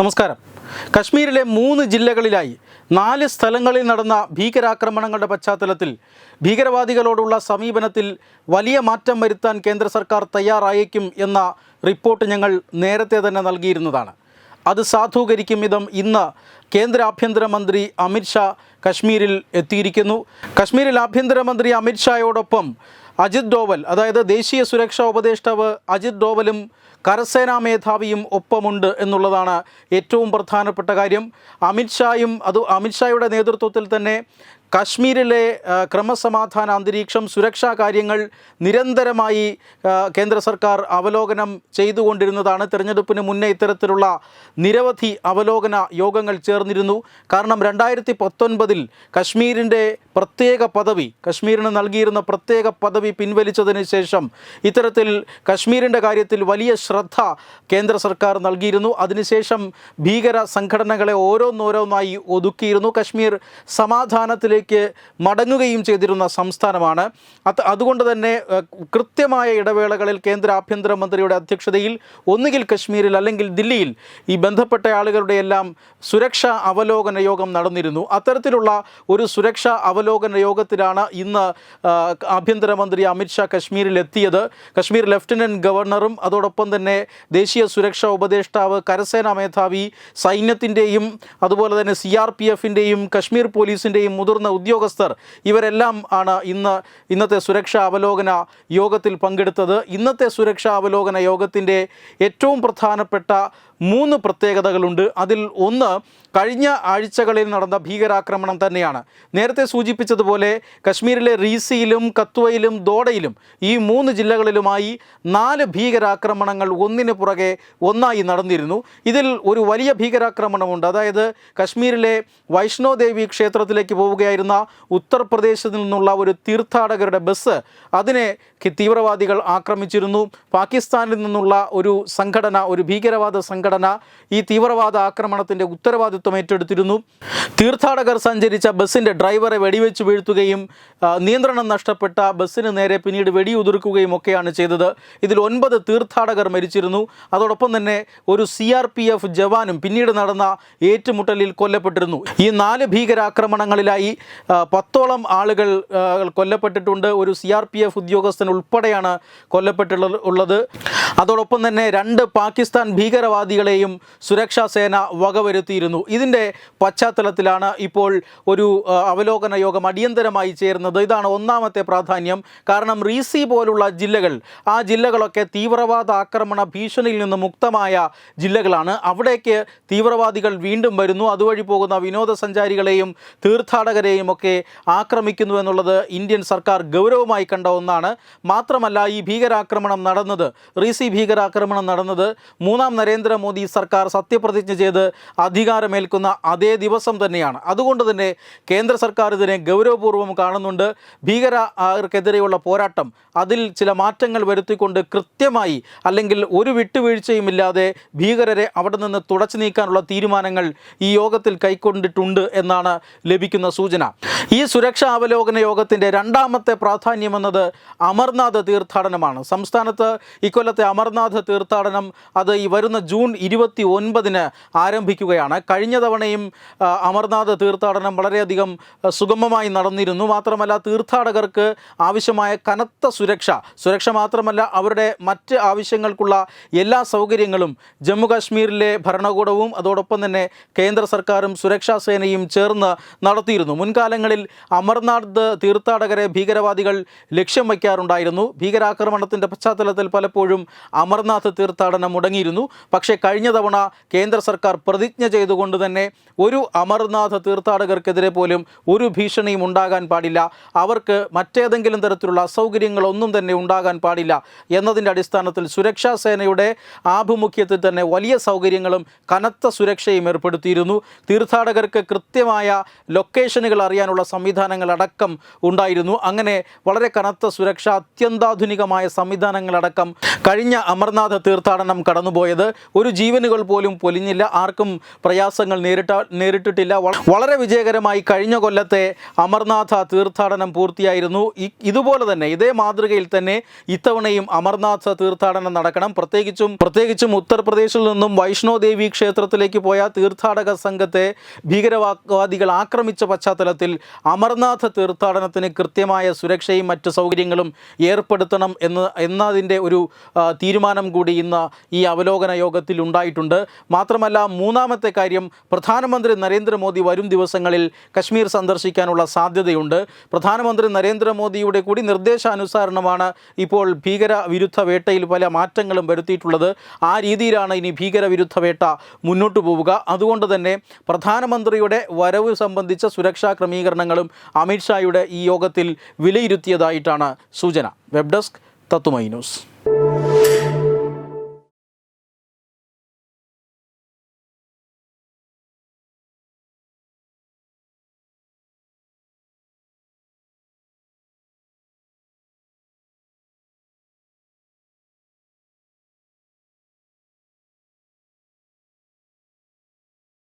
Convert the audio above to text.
നമസ്കാരം. കശ്മീരിലെ മൂന്ന് ജില്ലകളിലായി നാല് സ്ഥലങ്ങളിൽ നടന്ന ഭീകരാക്രമണങ്ങളുടെ പശ്ചാത്തലത്തിൽ ഭീകരവാദികളോടുള്ള സമീപനത്തിൽ വലിയ മാറ്റം വരുത്താൻ കേന്ദ്ര സർക്കാർ തയ്യാറായേക്കും എന്ന റിപ്പോർട്ട് ഞങ്ങൾ നേരത്തെ തന്നെ നൽകിയിരുന്നതാണ്. അത് സാധൂകരിക്കും വിധം ഇന്ന് കേന്ദ്ര ആഭ്യന്തരമന്ത്രി അമിത്ഷാ കശ്മീരിൽ എത്തിയിരിക്കുന്നു. കശ്മീരിൽ ആഭ്യന്തരമന്ത്രി അമിത്ഷായോടൊപ്പം അജിത് ഡോവൽ അതായത് ദേശീയ സുരക്ഷാ ഉപദേഷ്ടാവ് അജിത് ഡോവലും കരസേനാ മേധാവിയും ഒപ്പമുണ്ട് എന്നുള്ളതാണ് ഏറ്റവും പ്രധാനപ്പെട്ട കാര്യം. അമിത്ഷായും അത് അമിത്ഷായുടെ നേതൃത്വത്തിൽ തന്നെ കാശ്മീരിലെ ക്രമസമാധാന അന്തരീക്ഷം സുരക്ഷാ കാര്യങ്ങൾ നിരന്തരമായി കേന്ദ്ര സർക്കാർ അവലോകനം ചെയ്തുകൊണ്ടിരുന്നതാണ്. തിരഞ്ഞെടുപ്പിന് മുന്നേ ഇത്തരത്തിലുള്ള നിരവധി അവലോകന യോഗങ്ങൾ ചേർന്നിരുന്നു. കാരണം രണ്ടായിരത്തി പത്തൊൻപതിൽ കശ്മീരിന്റെ പ്രത്യേക പദവി കശ്മീരിന് നൽകിയിരുന്ന പ്രത്യേക പദവി പിൻവലിച്ചതിന് ശേഷം ഇത്തരത്തിൽ കശ്മീരിന്റെ കാര്യത്തിൽ വലിയ ശ്രദ്ധ കേന്ദ്ര സർക്കാർ നൽകിയിരുന്നു. അതിനുശേഷം ഭീകര സംഘടനകളെ ഓരോന്നോരോന്നായി ഒതുക്കിയിരുന്നു. കശ്മീർ സമാധാനത്തിലേക്ക് മടങ്ങുകയും ചെയ്തിരുന്ന സംസ്ഥാനമാണ്. അത് അതുകൊണ്ട് തന്നെ കൃത്യമായ ഇടവേളകളിൽ കേന്ദ്ര ആഭ്യന്തരമന്ത്രിയുടെ അധ്യക്ഷതയിൽ ഒന്നുകിൽ കശ്മീരിൽ അല്ലെങ്കിൽ ദില്ലിയിൽ ഈ ബന്ധപ്പെട്ട ആളുകളുടെ എല്ലാം സുരക്ഷാ അവലോകന യോഗം നടന്നിരുന്നു. അത്തരത്തിലുള്ള ഒരു സുരക്ഷാ അവലോകന യോഗത്തിലാണ് ഇന്ന് ആഭ്യന്തരമന്ത്രി അമിത്ഷാ കശ്മീരിലെത്തിയത്. കശ്മീർ ലഫ്റ്റനന്റ് ഗവർണറും അതോടൊപ്പം തന്നെ ദേശീയ സുരക്ഷാ ഉപദേഷ്ടാവ് കരസേനാ മേധാവി സൈന്യത്തിന്റെയും അതുപോലെ തന്നെ സി ആർ പി എഫിന്റെയും കശ്മീർ പോലീസിന്റെയും മുതിർന്ന ഉദ്യോഗസ്ഥർ ഇവരെല്ലാം ആണ് ഇന്ന് ഇന്നത്തെ സുരക്ഷാ അവലോകന യോഗത്തിൽ പങ്കെടുത്തത്. ഇന്നത്തെ സുരക്ഷാ അവലോകന യോഗത്തിന്റെ ഏറ്റവും പ്രധാനപ്പെട്ട മൂന്ന് പ്രത്യേകതകളുണ്ട്. അതിൽ ഒന്ന് കഴിഞ്ഞ ആഴ്ചകളിൽ നടന്ന ഭീകരാക്രമണം തന്നെയാണ്. നേരത്തെ സൂചിപ്പിച്ചതുപോലെ കശ്മീരിലെ റീസിയിലും കത്വയിലും ദോഡയിലും ഈ മൂന്ന് ജില്ലകളിലുമായി നാല് ഭീകരാക്രമണങ്ങൾ ഒന്നിന് പുറകെ ഒന്നായി നടന്നിരുന്നു. ഇതിൽ ഒരു വലിയ ഭീകരാക്രമണമുണ്ട്. അതായത് കശ്മീരിലെ വൈഷ്ണോദേവി ക്ഷേത്രത്തിലേക്ക് പോവുകയായിരുന്ന ഉത്തർപ്രദേശിൽ നിന്നുള്ള ഒരു തീർത്ഥാടകരുടെ ബസ് അതിനെ തീവ്രവാദികൾ ആക്രമിച്ചിരുന്നു. പാകിസ്ഥാനിൽ നിന്നുള്ള ഒരു സംഘടന ഒരു ഭീകരവാദ സംഘടന ഈ തീവ്രവാദ ആക്രമണത്തിന്റെ ഉത്തരവാദിത്വം ഏറ്റെടുത്തിരുന്നു. തീർത്ഥാടകർ സഞ്ചരിച്ച ബസ്സിന്റെ ഡ്രൈവറെ വെടിവെച്ച് വീഴ്ത്തുകയും നിയന്ത്രണം നഷ്ടപ്പെട്ട ബസ്സിന് നേരെ പിന്നീട് വെടിയുതിർക്കുകയും ഒക്കെയാണ് ചെയ്തത്. ഇതിൽ ഒൻപത് തീർത്ഥാടകർ മരിച്ചിരുന്നു. അതോടൊപ്പം തന്നെ ഒരു സി ആർ പി എഫ് ജവാനും പിന്നീട് നടന്ന ഏറ്റുമുട്ടലിൽ കൊല്ലപ്പെട്ടിരുന്നു. ഈ നാല് ഭീകരാക്രമണങ്ങളിലായി പത്തോളം ആളുകൾ കൊല്ലപ്പെട്ടിട്ടുണ്ട്. ഒരു സി ആർ പി എഫ് ഉദ്യോഗസ്ഥൻ ഉൾപ്പെടെയാണ് കൊല്ലപ്പെട്ടുള്ളത് അതോടൊപ്പം തന്നെ രണ്ട് പാകിസ്ഥാൻ ഭീകരവാദികളെയും സുരക്ഷാ സേന വകവരുത്തിയിരുന്നു. ഇതിന്റെ പശ്ചാത്തലത്തിലാണ് ഇപ്പോൾ ഒരു അവലോകന യോഗം അടിയന്തരമായി ചേരുന്നത്. ഇതാണ് ഒന്നാമത്തെ പ്രാധാന്യം. കാരണം റീസി പോലുള്ള ജില്ലകൾ ആ ജില്ലകളൊക്കെ തീവ്രവാദ ആക്രമണ ഭീഷണിയിൽ നിന്ന് മുക്തമായ ജില്ലകളാണ്. അവിടേക്ക് തീവ്രവാദികൾ വീണ്ടും വരുന്നു. അതുവഴി പോകുന്ന വിനോദസഞ്ചാരികളെയും തീർത്ഥാടകരെയും ഒക്കെ ആക്രമിക്കുന്നു എന്നുള്ളത് ഇന്ത്യൻ സർക്കാർ ഗൗരവമായി കണ്ട ഒന്നാണ്. മാത്രമല്ല ഈ ഭീകരാക്രമണം നടന്നത് റീസി ഭീകരാക്രമണം നടന്നത് മൂന്നാം നരേന്ദ്രമോദി സർക്കാർ സത്യപ്രതിജ്ഞ ചെയ്ത് അധികാരമേൽക്കുന്ന അതേ ദിവസം തന്നെയാണ്. അതുകൊണ്ട് തന്നെ കേന്ദ്ര സർക്കാർ ഇതിനെ ഗൗരവപൂർവം കാണുന്നുണ്ട്. ഭീകരർക്കെതിരെയുള്ള പോരാട്ടം അതിൽ ചില മാറ്റങ്ങൾ വരുത്തിക്കൊണ്ട് കൃത്യമായി അല്ലെങ്കിൽ ഒരു വിട്ടുവീഴ്ചയുമില്ലാതെ ഭീകരരെ അവിടെ നിന്ന് തുടച്ചു നീക്കാനുള്ള തീരുമാനങ്ങൾ ഈ യോഗത്തിൽ കൈക്കൊണ്ടിട്ടുണ്ട് എന്നാണ് ലഭിക്കുന്ന സൂചന. ഈ സുരക്ഷാ അവലോകന യോഗത്തിന്റെ രണ്ടാമത്തെ പ്രാധാന്യമെന്നത് അമർനാഥ് തീർത്ഥാടനമാണ്. സംസ്ഥാനത്ത് ഇക്കൊല്ലത്തെ അമർനാഥ് തീർത്ഥാടനം അത് ഈ വരുന്ന ജൂൺ ഇരുപത്തി ഒൻപതിന് ആരംഭിക്കുകയാണ്. കഴിഞ്ഞ തവണയും അമർനാഥ് തീർത്ഥാടനം വളരെയധികം സുഗമമായി നടന്നിരുന്നു. മാത്രമല്ല തീർത്ഥാടകർക്ക് ആവശ്യമായ കനത്ത സുരക്ഷ. സുരക്ഷ മാത്രമല്ല അവരുടെ മറ്റ് ആവശ്യങ്ങൾക്കുള്ള എല്ലാ സൗകര്യങ്ങളും ജമ്മു കാശ്മീരിലെ ഭരണകൂടവും അതോടൊപ്പം തന്നെ കേന്ദ്ര സർക്കാരും സുരക്ഷാ സേനയും ചേർന്ന് നടത്തിയിരുന്നു. മുൻകാലങ്ങളിൽ അമർനാഥ് തീർത്ഥാടകരെ ഭീകരവാദികൾ ലക്ഷ്യം വയ്ക്കാറുണ്ടായിരുന്നു. ഭീകരാക്രമണത്തിന്റെ പശ്ചാത്തലത്തിൽ പലപ്പോഴും അമർനാഥ് തീർത്ഥാടനം മുടങ്ങിയിരുന്നു. പക്ഷേ കഴിഞ്ഞ തവണ കേന്ദ്ര സർക്കാർ പ്രതിജ്ഞ ചെയ്തുകൊണ്ട് തന്നെ ഒരു അമർനാഥ് തീർത്ഥാടകർക്കെതിരെ പോലും ഒരു ഭീഷണിയും ഉണ്ടാകാൻ പാടില്ല. അവർക്ക് മറ്റേതെങ്കിലും തരത്തിലുള്ള അസൗകര്യങ്ങളൊന്നും തന്നെ ഉണ്ടാകാൻ പാടില്ല എന്നതിന്റെ അടിസ്ഥാനത്തിൽ സുരക്ഷാ സേനയുടെ ആഭിമുഖ്യത്തിൽ തന്നെ വലിയ സൗകര്യങ്ങളും കനത്ത സുരക്ഷയും ഏർപ്പെടുത്തിയിരുന്നു. തീർത്ഥാടകർക്ക് കൃത്യമായ ലൊക്കേഷനുകൾ അറിയാനുള്ള സംവിധാനങ്ങളടക്കം ഉണ്ടായിരുന്നു. അങ്ങനെ വളരെ കനത്ത സുരക്ഷ അത്യന്താധുനികമായ സംവിധാനങ്ങളടക്കം കഴിഞ്ഞ അമർനാഥ തീർത്ഥാടനം കടന്നുപോയത് ഒരു ഒരു ജീവനുകൾ പോലും പൊലിഞ്ഞില്ല. ആർക്കും പ്രയാസങ്ങൾ നേരിട്ട നേരിട്ടിട്ടില്ല. വളരെ വിജയകരമായി കഴിഞ്ഞ കൊല്ലത്തെ അമർനാഥ തീർത്ഥാടനം പൂർത്തിയായിരുന്നു. ഇതുപോലെ തന്നെ ഇതേ മാതൃകയിൽ തന്നെ ഇത്തവണയും അമർനാഥ തീർത്ഥാടനം നടക്കണം. പ്രത്യേകിച്ചും പ്രത്യേകിച്ചും ഉത്തർപ്രദേശിൽ നിന്നും വൈഷ്ണോദേവി ക്ഷേത്രത്തിലേക്ക് പോയ തീർത്ഥാടക സംഘത്തെ ഭീകരവാദികൾ ആക്രമിച്ച പശ്ചാത്തലത്തിൽ അമർനാഥ തീർത്ഥാടനത്തിന് കൃത്യമായ സുരക്ഷയും മറ്റു സൗകര്യങ്ങളും ഏർപ്പെടുത്തണം എന്ന് എന്നതിന്റെ ഒരു തീരുമാനം കൂടി ഇന്ന് ഈ അവലോകന യോഗത്തിൽ ഉണ്ടായിട്ടുണ്ട് മാത്രമല്ല മൂന്നാമത്തെ കാര്യം പ്രധാനമന്ത്രി നരേന്ദ്രമോദി വരും ദിവസങ്ങളിൽ കശ്മീർ സന്ദർശിക്കാനുള്ള സാധ്യതയുണ്ട്. പ്രധാനമന്ത്രി നരേന്ദ്രമോദിയുടെ കൂടി നിർദ്ദേശാനുസരണമാണ് ഇപ്പോൾ ഭീകരവിരുദ്ധ വേട്ടയിൽ പല മാറ്റങ്ങളും വരുത്തിയിട്ടുള്ളത്. ആ രീതിയിലാണ് ഇനി ഭീകരവിരുദ്ധ വേട്ട മുന്നോട്ട് പോവുക. അതുകൊണ്ട് തന്നെ പ്രധാനമന്ത്രിയുടെ വരവ് സംബന്ധിച്ച സുരക്ഷാ ക്രമീകരണങ്ങളും അമിത്ഷായുടെ ഈ യോഗത്തിൽ വിലയിരുത്തിയതായിട്ടാണ് സൂചന. വെബ് ഡെസ്ക് തത്തുമൈ ന്യൂസ്.